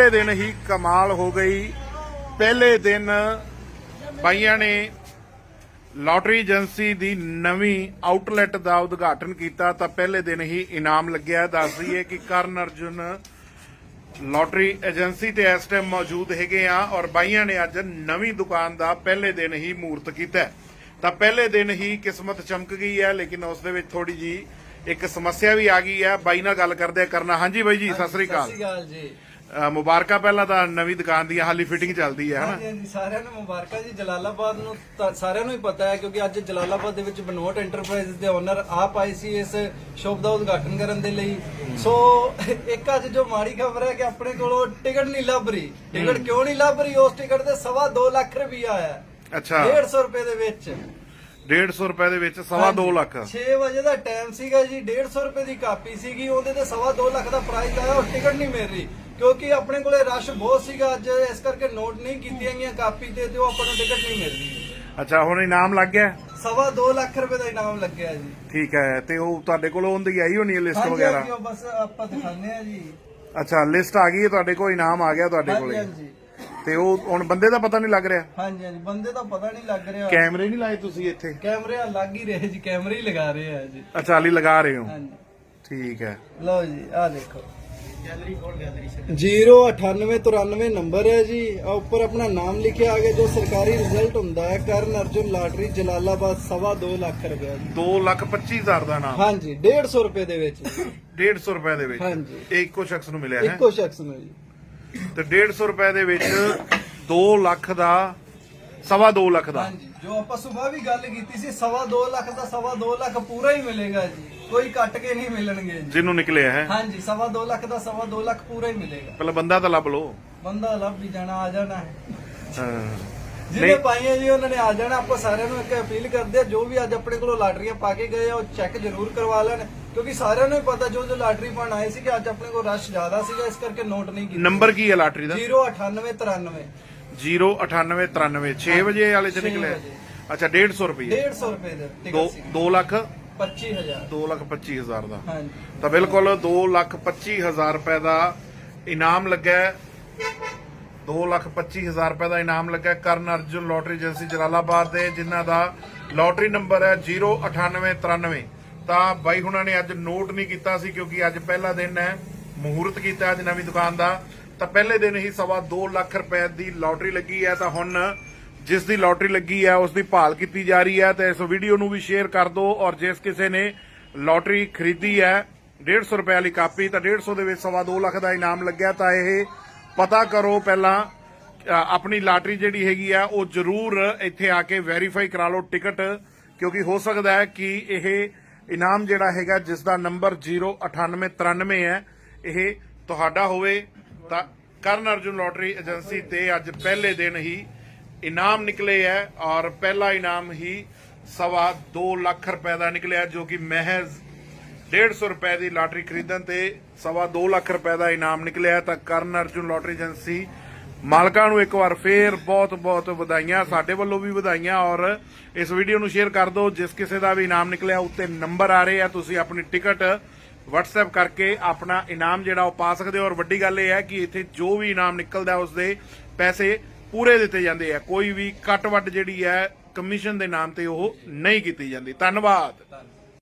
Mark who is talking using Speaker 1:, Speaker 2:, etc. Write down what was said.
Speaker 1: ਪਹਿਲੇ ਦਿਨ ਹੀ ਕਮਾਲ ਹੋ ਗਈ। ਪਹਿਲੇ ਦਿਨ ਬਾਈਆਂ ਨੇ ਲਾਟਰੀ ਏਜੰਸੀ ਦੀ ਨਵੀਂ ਆਊਟਲੈਟ ਦਾ ਉਦਘਾਟਨ ਕੀਤਾ, ਤਾਂ ਪਹਿਲੇ ਦਿਨ ਹੀ ਇਨਾਮ ਲੱਗਿਆ। ਦੱਸ ਦਈਏ ਕਿ ਕਰਨ ਅਰਜੁਨ ਲਾਟਰੀ ਏਜੰਸੀ ਤੇ ਇਸ ਟਾਈਮ ਮੌਜੂਦ ਹੈਗੇ ਆ ਔਰ ਬਾਈਆਂ ਨੇ ਅੱਜ ਨਵੀਂ ਦੁਕਾਨ ਦਾ ਪਹਿਲੇ ਦਿਨ ਹੀ ਮੂਰਤ ਕੀਤਾ। ਤਾਂ ਪਹਿਲੇ ਦਿਨ ਹੀ ਕਿਸਮਤ ਚਮਕ ਗਈ ਹੈ, ਲੇਕਿਨ ਉਸ ਦੇ ਵਿੱਚ ਥੋੜੀ ਜੀ ਇੱਕ ਸਮੱਸਿਆ ਵੀ ਆ ਗਈ ਹੈ ਬਾਈ ਨਾਲ ਗੱਲ ਕਰਦੇ ਆ ਕਰਨਾ। ਹਾਂਜੀ ਬਾਈ ਜੀ ਸਤਿ ਸ੍ਰੀ ਅਕਾਲ।
Speaker 2: ਸਤਿ ਸ੍ਰੀ ਅਕਾਲ ਜੀ।
Speaker 1: ਅ, ਮੁਬਾਰਕਾਂ ਪਹਿਲਾਂ ਤਾਂ ਨਵੀਂ ਦੁਕਾਨ ਦੀ ਹਾਲੀ ਫਿਟਿੰਗ ਚੱਲਦੀ ਹੈ ਹਨਾ?
Speaker 2: ਹਾਂਜੀ ਹਾਂਜੀ ਸਾਰਿਆਂ ਨੂੰ ਮੁਬਾਰਕਾਂ ਜੀ। ਜਲਾਲਾਬਾਦ ਨੂੰ ਤਾਂ ਸਾਰਿਆਂ ਨੂੰ ਹੀ ਪਤਾ ਹੈ ਕਿਉਂਕਿ ਅੱਜ ਜਲਾਲਾਬਾਦ ਦੇ ਵਿੱਚ ਬਨੋਟ ਐਂਟਰਪ੍ਰਾਈਜ਼ ਦੇ ਓਨਰ ਆਪ ਆਏ ਸੀ ਇਸ ਸ਼ੋਪ ਦਾ ਉਦਘਾਟਨ ਕਰਨ ਦੇ ਲਈ। ਸੋ ਇੱਕ ਅੱਜ ਜੋ ਮਾੜੀ ਖਬਰ ਹੈ ਕਿ ਆਪਣੇ ਕੋਲੋਂ ਟਿਕਟ ਨਹੀਂ ਲੱਭ ਰਹੀ। ਟਿਕਟ ਕਿਉਂ ਨਹੀਂ ਲੱਭ ਰਹੀ? ਉਸ ਟਿਕਟ ਤੇ ਸਵਾ ਦੋ ਲੱਖ ਰੁਪਈਆ ਆਇਆ।
Speaker 1: ਅੱਛਾ।
Speaker 2: 150 ਰੁਪਏ ਦੇ ਵਿੱਚ।
Speaker 1: 150 ਰੁਪਏ ਦੇ ਵਿੱਚ ਸਵਾ 2 ਲੱਖ।
Speaker 2: 6 ਵਜੇ ਦਾ ਟਾਈਮ ਸੀਗਾ ਜੀ 150 ਰੁਪਏ ਦੀ ਕਾਪੀ ਸੀਗੀ ਉਹਦੇ ਤੇ ਸਵਾ 2 ਲੱਖ ਦਾ ਪ੍ਰਾਈਸ ਆਇਆ ਉਹ ਟਿਕਟ ਨਹੀਂ ਮਿਲ ਰਹੀ। ਕਿਉਂਕਿ ਆਪਣੇ ਕੋਲੇ ਰਸ਼ ਬਹੁਤ ਸੀਗਾ ਅੱਜ ਇਸ ਕਰਕੇ ਨੋਟ ਨਹੀਂ ਕੀਤੀਆਂ ਗਈਆਂ ਕਾਪੀ ਤੇ ਤੇ ਉਹ ਆਪਾਂ ਨੂੰ ਟਿਕਟ ਨਹੀਂ ਮਿਲ ਰਹੀ।
Speaker 1: ਅੱਛਾ ਹੁਣ ਇਨਾਮ ਲੱਗ ਗਿਆ?
Speaker 2: ਸਵਾ 2 ਲੱਖ ਰੁਪਏ ਦਾ ਇਨਾਮ ਲੱਗਿਆ ਜੀ।
Speaker 1: ਠੀਕ ਹੈ ਤੇ ਉਹ ਤੁਹਾਡੇ ਕੋਲ ਉਹਦੀ ਆਈ ਹੋਣੀ ਹੈ ਲਿਸਟ ਵਗੈਰਾ?
Speaker 2: ਹਾਂਜੀ, ਉਹ ਬਸ ਆਪਾਂ ਦਿਖਾਉਂਦੇ ਆ ਜੀ।
Speaker 1: ਅੱਛਾ ਲਿਸਟ ਆ ਗਈ ਹੈ ਤੁਹਾਡੇ ਕੋਲ ਇਨਾਮ ਆ ਗਿਆ ਤੁਹਾਡੇ ਕੋਲੇ।
Speaker 2: ਹਾਂਜੀ।
Speaker 1: ਤੇ ਉਹ ਹੁਣ ਬੰਦੇ ਦਾ ਪਤਾ ਨਹੀਂ ਲੱਗ ਰਿਹਾ।
Speaker 2: ਹਾਂਜੀ ਹਾਂਜੀ ਬੰਦੇ ਦਾ ਪਤਾ ਨਹੀਂ ਲੱਗ ਰਿਹਾ।
Speaker 1: ਕੈਮਰੇ ਨਹੀਂ ਲਾਏ ਤੁਸੀਂ ਇੱਥੇ?
Speaker 2: ਕੈਮਰੇ ਆ ਲੱਗ ਹੀ ਰਹੇ ਜੀ ਕੈਮਰੇ ਹੀ ਲਗਾ ਰਹੇ ਆ ਜੀ।
Speaker 1: ਅੱਛਾ ਹਾਲੀ ਲਗਾ ਰਹੇ ਹੋ?
Speaker 2: ਹਾਂਜੀ।
Speaker 1: ਠੀਕ ਹੈ।
Speaker 2: ਲਓ ਜੀ ਆ ਦੇਖੋ। ਗੈਲਰੀ ਖੋਲ ਗੈਲਰੀ 09893 ਨੰਬਰ ਹੈ ਜੀ। ਆ ਉੱਪਰ ਆਪਣਾ ਨਾਮ ਲਿਖਿਆ ਆ ਗਿਆ ਜੋ ਸਰਕਾਰੀ ਰਿਜ਼ਲਟ ਹੁੰਦਾ ਹੈ। ਕਰਨ ਅਰਜੁਨ ਲਾਟਰੀ ਜਲਾਲਾਬਾਦ ਸਵਾ 2 ਲੱਖ ਰੁਪਏ ਜੀ।
Speaker 1: 2 ਲੱਖ 25 ਹਜ਼ਾਰ ਦਾ ਨਾਮ।
Speaker 2: ਹਾਂਜੀ 150 ਰੁਪਏ ਦੇ ਵਿੱਚ
Speaker 1: 150 ਰੁਪਏ ਦੇ ਵਿੱਚ।
Speaker 2: ਹਾਂਜੀ।
Speaker 1: ਇਹ ਇੱਕੋ ਸ਼ਖਸ ਨੂੰ ਮਿਲਿਆ ਹੈ?
Speaker 2: ਇੱਕੋ ਸ਼ਖਸ ਨੂੰ ਜੀ।
Speaker 1: ਤੇ 150 ਰੁਪਏ ਦੇ ਵਿੱਚ 2 ਲੱਖ ਦਾ ਸਵਾ 2 ਲੱਖ ਦਾ।
Speaker 2: ਹਾਂਜੀ ਜੋ ਆਪਾਂ ਸਵੇਰ ਵੀ ਗੱਲ ਕੀਤੀ ਸੀ ਸਵਾ 2 ਲੱਖ ਦਾ ਸਵਾ 2 ਲੱਖ ਪੂਰਾ ਹੀ ਮਿਲੇਗਾ ਜੀ। ਕੋਈ ਕੱਟ ਕੇ ਨਹੀਂ ਮਿਲਣਗੇ ਜੀ।
Speaker 1: ਜਿਹਨੂੰ ਨਿਕਲਿਆ ਹੈ?
Speaker 2: ਹਾਂਜੀ ਸਵਾ 2 ਲੱਖ ਦਾ ਸਵਾ 2 ਲੱਖ ਪੂਰਾ ਹੀ ਮਿਲੇਗਾ।
Speaker 1: ਪਹਿਲਾਂ ਬੰਦਾ ਤਾਂ ਲੱਭ ਲਓ।
Speaker 2: ਬੰਦਾ ਲੱਭ ਵੀ ਜਾਣਾ ਆ ਜਾਣਾ ਹੈ।
Speaker 1: ਹਾਂ।
Speaker 2: ਜਿਹਨੇ ਪਾਈਆਂ ਜੀ ਉਹਨਾਂ ਨੇ ਆ ਜਾਣਾ ਆਪਾਂ ਸਾਰਿਆਂ ਨੂੰ ਇੱਕ ਅਪੀਲ ਕਰਦੇ ਆ ਜੋ ਵੀ ਅੱਜ ਆਪਣੇ ਕੋਲੋਂ ਲਾਟਰੀਆਂ ਪਾ ਕੇ ਗਏ ਆ ਉਹ ਚੈੱਕ ਜ਼ਰੂਰ ਕਰਵਾ ਲੈਣ। ਕਿਉਂਕਿ ਸਾਰਿਆਂ ਨੂੰ ਹੀ ਪਤਾ ਜੋ ਜੋ ਲਾਟਰੀ ਪਾਣ ਆਏ ਸੀ ਕਿ ਅੱਜ ਆਪਣੇ ਕੋਲ ਰਸ਼ ਜ਼ਿਆਦਾ ਸੀਗਾ ਇਸ ਕਰਕੇ ਨੋਟ ਨਹੀਂ ਕੀਤਾ
Speaker 1: ਨੰਬਰ ਕੀ ਹੈ ਲਾਟਰੀ ਦਾ?
Speaker 2: 09893
Speaker 1: 09893 6 ਵਜੇ ਵਾਲੇ ਚ
Speaker 2: ਛੇ
Speaker 1: ਨਿਕਲਿਆ?
Speaker 2: ਵਜੇ।
Speaker 1: ਅੱਛਾ 150 ਰੁਪਏ
Speaker 2: 150 ਰੁਪਏ ਦਾ
Speaker 1: 2
Speaker 2: ਟਿਕਟ ਸੀ
Speaker 1: 2 ਲੱਖ
Speaker 2: 25000
Speaker 1: 2 ਲੱਖ 25 ਹਜ਼ਾਰ ਦਾ।
Speaker 2: ਹਾਂਜੀ।
Speaker 1: ਤਾਂ ਬਿਲਕੁਲ 2 ਲੱਖ 25 ਹਜ਼ਾਰ ਰੁਪਏ ਦਾ ਇਨਾਮ ਲੱਗਾ ਹੈ। 2 ਲੱਖ 25 ਹਜ਼ਾਰ ਰੁਪਏ ਦਾ ਇਨਾਮ ਲੱਗਾ ਹੈ ਕਰਨ ਅਰਜੁਨ ਲੋਟਰੀ ਏਜੰਸੀ ਜਲਾਲਾਬਾਦ ਦੇ ਜਿਨ੍ਹਾਂ ਦਾ ਲੋਟਰੀ ਨੰਬਰ ਹੈ 09893 ਤਾਂ ਬਾਈ ਹੁਣਾਂ ਨੇ ਅੱਜ ਨੋਟ ਨਹੀਂ ਕੀਤਾ ਸੀ ਕਿਉਂਕਿ ਅੱਜ ਪਹਿਲਾ ਦਿਨ ਹੈ, ਮਹੂਰਤ ਕੀਤਾ ਅੱਜ ਨਵੀਂ ਦੁਕਾਨ ਦਾ। ਤਾਂ ਪਹਿਲੇ ਦਿਨ ਹੀ ਸਵਾ 2 ਲੱਖ ਰੁਪਏ ਦੀ ਲੋਟਰੀ ਲੱਗੀ ਹੈ। ਤਾਂ ਹੁਣ ਜਿਸ ਦੀ ਲੋਟਰੀ ਲੱਗੀ ਹੈ, ਉਸ ਦੀ ਭਾਲ ਕੀਤੀ ਜਾ ਰਹੀ ਹੈ। ਤੇ ਇਸ ਵੀਡੀਓ ਨੂੰ ਵੀ ਸ਼ੇਅਰ ਕਰ ਦਿਓ ਔਰ ਜਿਸ ਕਿਸੇ ਨੇ ਲੋਟਰੀ ਖਰੀਦੀ ਹੈ 150 ਰੁਪਏ ਵਾਲੀ ਕਾਪੀ, ਤਾਂ 150 ਦੇ ਵਿੱਚ ਸਵਾ 2 ਲੱਖ ਦਾ ਇਨਾਮ ਲੱਗਿਆ। ਤਾਂ ਇਹ ਪਤਾ ਕਰੋ ਪਹਿਲਾਂ ਆਪਣੀ ਲਾਟਰੀ ਜਿਹੜੀ ਹੈਗੀ ਆ, ਉਹ ਜ਼ਰੂਰ ਇੱਥੇ ਆ ਕੇ ਵੈਰੀਫਾਈ ਕਰਾ ਲਓ ਟਿਕਟ ਕਿਉਂਕਿ ਹੋ ਸਕਦਾ ਹੈ ਕਿ ਇਹ ਇਨਾਮ ਜਿਹੜਾ ਹੈਗਾ ਜਿਸ ਦਾ ਨੰਬਰ 09893 ਹੈ, ਇਹ ਤੁਹਾਡਾ ਹੋਵੇ। ਤਾਂ ਕਰਨ ਅਰਜੁਨ ਲੋਟਰੀ ਏਜੰਸੀ ਤੇ ਅੱਜ ਪਹਿਲੇ ਦਿਨ ਹੀ ਇਨਾਮ ਨਿਕਲੇ ਹੈ ਔਰ ਪਹਿਲਾ ਇਨਾਮ ਹੀ ਸਵਾ 2 ਲੱਖ ਰੁਪਏ ਦਾ ਨਿਕਲਿਆ, ਜੋ ਕਿ ਮਹਿਜ਼ 150 ਰੁਪਏ ਦੀ ਲਾਟਰੀ ਖਰੀਦਣ ਤੇ ਸਵਾ 2 ਲੱਖ ਰੁਪਏ ਦਾ ਇਨਾਮ ਨਿਕਲਿਆ ਤਾਂ ਕਰਨ ਅਰਜੁਨ ਲੋਟਰੀ ਏਜੰਸੀ ਮਾਲਕਾਂ ਨੂੰ ਇੱਕ ਵਾਰ ਫੇਰ ਬਹੁਤ ਬਹੁਤ ਵਧਾਈਆਂ, ਸਾਡੇ ਵੱਲੋਂ ਵੀ ਵਧਾਈਆਂ ਔਰ ਇਸ ਵੀਡੀਓ ਨੂੰ ਸ਼ੇਅਰ ਕਰ ਦਿਓ। ਜਿਸ ਕਿਸੇ ਦਾ ਵੀ ਇਨਾਮ ਨਿਕਲਿਆ, ਉੱਤੇ ਨੰਬਰ ਆ ਰਹੇ ਆ, ਤੁਸੀਂ ਆਪਣੀ ਟਿਕਟ WhatsApp ਕਰਕੇ ਆਪਣਾ ਇਨਾਮ ਜਿਹੜਾ ਉਹ ਪਾ ਸਕਦੇ ਹੋ। ਔਰ ਵੱਡੀ ਗੱਲ ਇਹ ਹੈ ਕਿ ਇੱਥੇ ਜੋ ਵੀ ਇਨਾਮ ਨਿਕਲਦਾ ਉਸ ਦੇ ਪੈਸੇ ਪੂਰੇ ਦਿੱਤੇ ਜਾਂਦੇ ਆ। ਕੋਈ ਵੀ ਕੱਟ ਵੱਡ ਜਿਹੜੀ ਹੈ, ਕਮਿਸ਼ਨ ਦੇ ਨਾਮ ਤੇ ਉਹ ਨਹੀਂ ਕੀਤੀ ਜਾਂਦੀ। ਧੰਨਵਾਦ।